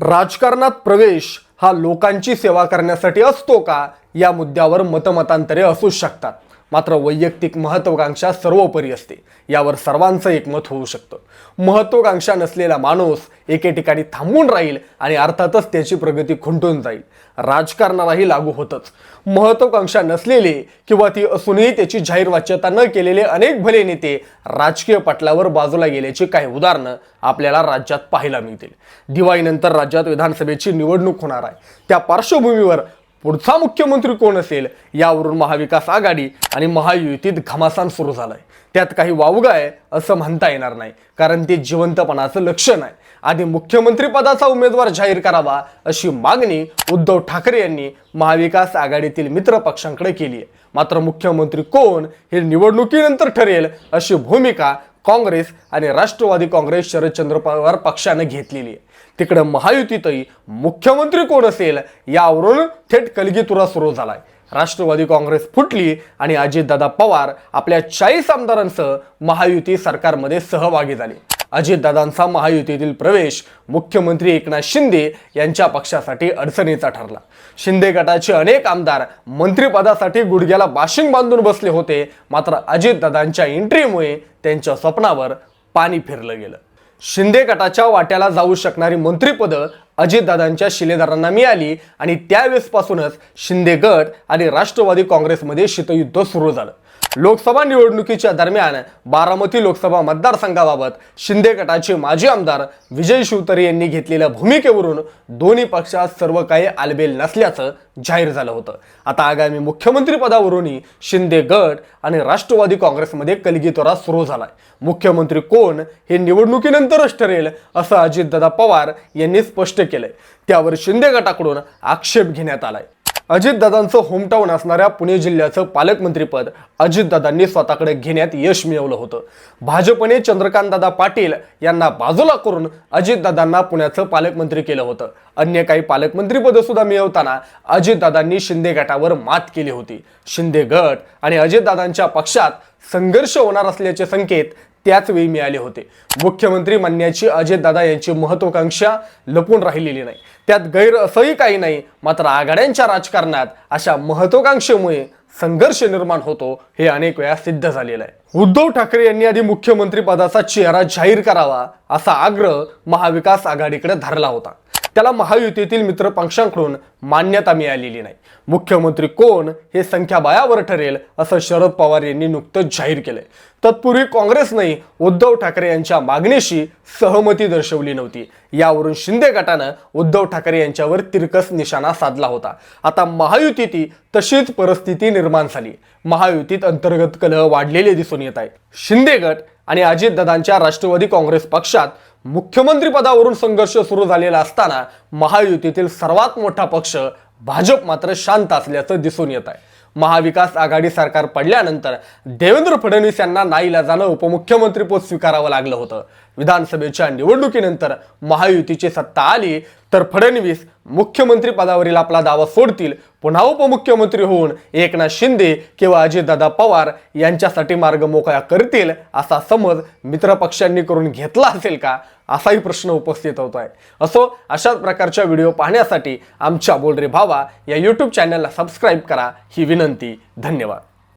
राजकारणात प्रवेश हा लोकांची सेवा करण्यासाठी असतो का? या मुद्द्यावर मतमतांतरे असू शकतात. मात्र वैयक्तिक महत्त्वाकांक्षा सर्वोपरी असते. यावर सर्वांचं एकमत होऊ शकतं. महत्त्वाकांक्षा नसलेला माणूस एके ठिकाणी थांबून राहील आणि अर्थातच त्याची प्रगती खुंटून जाईल. राजकारणालाही लागू होतच. महत्त्वाकांक्षा नसलेले किंवा ती असूनही त्याची जाहीर वाच्यता न केलेले अनेक भले नेते राजकीय पटलावर बाजूला गेल्याची काही उदाहरणं आपल्याला राज्यात पाहायला मिळतील. दिवाळीनंतर राज्यात विधानसभेची निवडणूक होणार आहे. त्या पार्श्वभूमीवर पुढचा मुख्यमंत्री कोण असेल यावरून महाविकास आघाडी आणि महायुतीत घमासान सुरू झालाय. त्यात काही वावगा आहे असं म्हणता येणार नाही कारण ते जिवंतपणाचं लक्षण आहे. आधी मुख्यमंत्री पदाचा उमेदवार जाहीर करावा अशी मागणी उद्धव ठाकरे यांनी महाविकास आघाडीतील मित्र पक्षांकडे केली आहे. मात्र मुख्यमंत्री कोण हे निवडणुकीनंतर ठरेल अशी भूमिका काँग्रेस आणि राष्ट्रवादी काँग्रेस शरदचंद्र पवार पक्षानं घेतलेली आहे. तिकडं महायुतीतही मुख्यमंत्री कोण असेल यावरून थेट कलगीतुरा सुरू झालाय. राष्ट्रवादी काँग्रेस फुटली आणि अजितदादा पवार आपल्या चाळीस आमदारांसह महायुती सरकारमध्ये सहभागी झाले. अजितदादांचा महायुतीतील प्रवेश मुख्यमंत्री एकनाथ शिंदे यांच्या पक्षासाठी अडचणीचा ठरला. शिंदे गटाचे अनेक आमदार मंत्रिपदासाठी गुडघ्याला बाशिंग बांधून बसले होते. मात्र अजितदादांच्या एंट्रीमुळे त्यांच्या स्वप्नावर पाणी फिरलं गेलं. शिंदे गटाच्या वाट्याला जाऊ शकणारी मंत्रिपदं अजितदादांच्या शिलेदारांना मिळाली आणि त्यावेळेसपासूनच शिंदे गट आणि राष्ट्रवादी काँग्रेसमध्ये शीतयुद्ध सुरू झालं. लोकसभा निवडणुकीच्या दरम्यान बारामती लोकसभा मतदारसंघाबाबत शिंदे गटाचे माजी आमदार विजय शिवतरे यांनी घेतलेल्या भूमिकेवरून दोन्ही पक्षात सर्व काही आलबेल नसल्याचं जाहीर झालं होतं. आता आगामी मुख्यमंत्री पदावरूनही शिंदे गट आणि राष्ट्रवादी काँग्रेसमध्ये कलगीतोरा सुरू झालाय. मुख्यमंत्री कोण हे निवडणुकीनंतरच ठरेल असं अजितदादा पवार यांनी स्पष्ट केलंय. त्यावर शिंदे गटाकडून आक्षेप घेण्यात आलाय. अजितदादांचं होमटाऊन असणाऱ्या पुणे जिल्ह्याचं पालकमंत्रीपद अजितदादांनी स्वतःकडे घेण्यात यश मिळवलं होतं. भाजपने चंद्रकांतदादा पाटील यांना बाजूला करून अजितदादांना पुण्याचं पालकमंत्री केलं होतं. अन्य काही पालकमंत्रीपदं सुद्धा मिळवताना अजितदादांनी शिंदे गटावर मात केली होती. शिंदे गट आणि अजितदादांच्या पक्षात संघर्ष होणार असल्याचे संकेत त्याच वेळी मिळाले होते. मुख्यमंत्री म्हणण्याची अजितदादा यांची महत्वाकांक्षा लपून राहिलेली नाही. त्यात गैर असंही काही नाही मात्र आघाड्यांच्या राजकारणात अशा महत्वाकांक्षेमुळे संघर्ष निर्माण होतो हे अनेक वेळा सिद्ध झालेलं आहे. उद्धव ठाकरे यांनी आधी मुख्यमंत्री पदाचा चेहरा जाहीर करावा असा आग्रह महाविकास आघाडीकडे धरला होता. त्याला महायुतीतील मित्रपक्षांकडून मान्यता मिळालेली नाही. मुख्यमंत्री कोण हे संख्याबळावर ठरेल असं शरद पवार यांनी नुकतंच जाहीर केलंय. तत्पूर्वी काँग्रेसनंही उद्धव ठाकरे यांच्या मागणीशी सहमती दर्शवली नव्हती. यावरून शिंदे गटानं उद्धव ठाकरे यांच्यावर तिरकस निशाणा साधला होता. आता महायुतीत तशीच परिस्थिती निर्माण झाली. महायुतीत अंतर्गत कलह वाढलेले दिसून येत आहे. शिंदे गट आणि अजितदादांच्या राष्ट्रवादी काँग्रेस पक्षात मुख्यमंत्री पदावरून संघर्ष सुरू झालेला असताना महायुतीतील सर्वात मोठा पक्ष भाजप मात्र शांत असल्याचं दिसून येत आहे. महाविकास आघाडी सरकार पडल्यानंतर देवेंद्र फडणवीस यांना नाईलाजानं उपमुख्यमंत्रीपद स्वीकारावं लागलं होतं. विधानसभेच्या निवडणुकीनंतर महायुतीची सत्ता आली तर फडणवीस मुख्यमंत्री पदावरील आपला दावा सोडतील. पुन्हा उपमुख्यमंत्री होऊन एकनाथ शिंदे किंवा अजितदादा पवार यांच्यासाठी मार्ग मोकळा करतील असा समज मित्रपक्षांनी करून घेतला असेल का? असाही प्रश्न उपस्थित होत आहे असो अशाच प्रकारच्या व्हिडिओ पाहण्यासाठी आमच्या बोलरे भावा या यूट्यूब चॅनलला सबस्क्राईब करा. ही विनंती. धन्यवाद.